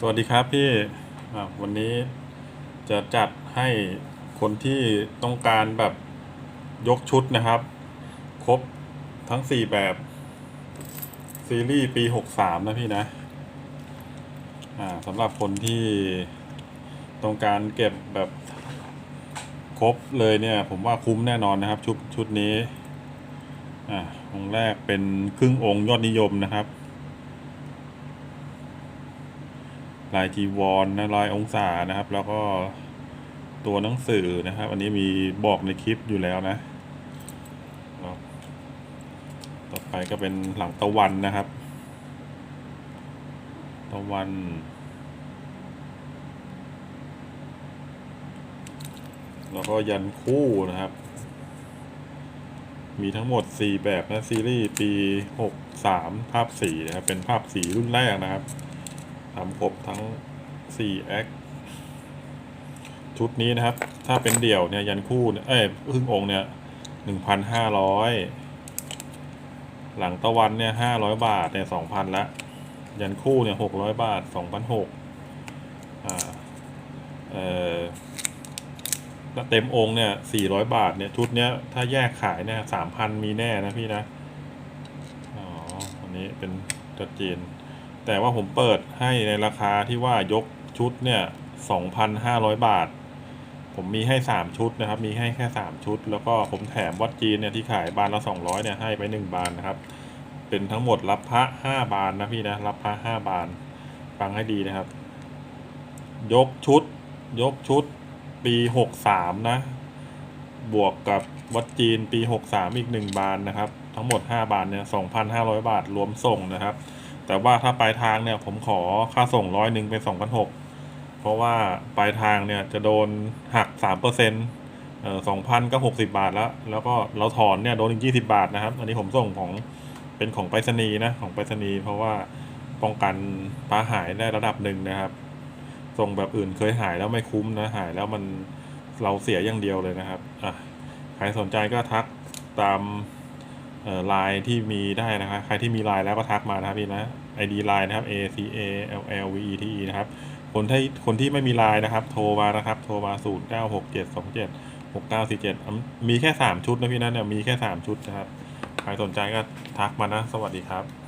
สวัสดีครับพี่วันนี้จะจัดให้คนที่ต้องการแบบยกชุดนะครับ ครบทั้งสี่แบบ ซีรีส์ปีหกสามนะพี่นะสำหรับคนที่ต้องการเก็บแบบครบเลยเนี่ย ผมว่าคุ้มแน่นอนนะครับ ชุดชุดนี้อ่าองค์แรกเป็นครึ่งองค์ยอดนิยมนะครับ ลายจีวรนะลายองศานะครับ แล้วก็ตัวหนังสือนะครับ อันนี้มีบอกในคลิปอยู่แล้วนะ ต่อไปก็เป็นหลังตะวันนะครับ ตะวันแล้วก็ยันคู่นะครับ มีทั้งหมด 4 แบบนะซีรีส์ปี 63 ภาพสีนะครับ เป็นภาพสีรุ่นแรกนะครับ ทำครบทั้ง4แอคชุดนี้นะครับ ถ้าเป็นเดี่ยวเนี่ยยันคู่เนี่ยเอ้ยครึ่งองค์เนี่ย1,500หลังตะวันเนี่ย500บาทเนี่ย2,000ละ ยันคู่เนี่ย600บาท2,600อ่าเอ่อถ้าเต็มองค์เนี่ย400บาทเนี่ยชุดเนี้ยถ้าแยกขายเนี่ย3,000มีแน่นะพี่นะ อ๋อ อันนี้เป็นจัดเจน แต่ว่าผมเปิดให้ในราคาที่ว่ายกชุดเนี่ย 2,500 บาท ผมมีให้ 3 ชุดนะครับ มีให้แค่ 3 ชุด แล้วก็ผมแถมวัดจีนเนี่ยที่ขายบานละ 200เนี่ยให้ไป 1 บานนะครับ เป็นทั้งหมดรับพระ 5 บานนะพี่นะ รับพระ 5 บาน ฟังให้ดีนะครับ ยกชุด ยกชุด ปี 63 นะ บวกกับวัดจีนปี 63 อีก 1 บานนะครับ ทั้งหมด 5 บานเนี่ย 2,500 บาทรวมส่งนะครับ แต่ว่าถ้าปลายทางเนี่ยผมขอค่าส่งร้อยหนึ่งเป็นสองพันหกเพราะว่าปลายทางเนี่ยจะโดนหักสามเปอร์เซ็นต์เอ่อสองพันก็หกสิบาทแล้ว แล้วก็เราถอนเนี่ยโดนอีกยี่สิบาทนะครับ อันนี้ผมส่งของเป็นของไปรษณีย์นะของไปรษณีย์เพราะว่าป้องกันปลาหายได้ระดับหนึ่งนะครับ ส่งแบบอื่นเคยหายแล้วไม่คุ้มนะหายแล้วมันเราเสียอย่างเดียวเลยนะครับอะใครสนใจก็ทักตาม ไลน์ที่มีได้นะครับใครที่มีไลน์แล้วก็ทักมานะครับพี่นะ ID ไลน์นะครับ A C A L L V E T E นะครับ คนที่คนที่ไม่มีไลน์นะครับ โทรมานะครับ โทรมา0 9 6 7 2 7 6 9 4 7 มีแค่ 3 ชุดนะพี่นะเนี่ยมีแค่ 3 ชุดนะครับ ใครสนใจก็ทักมานะ สวัสดีครับ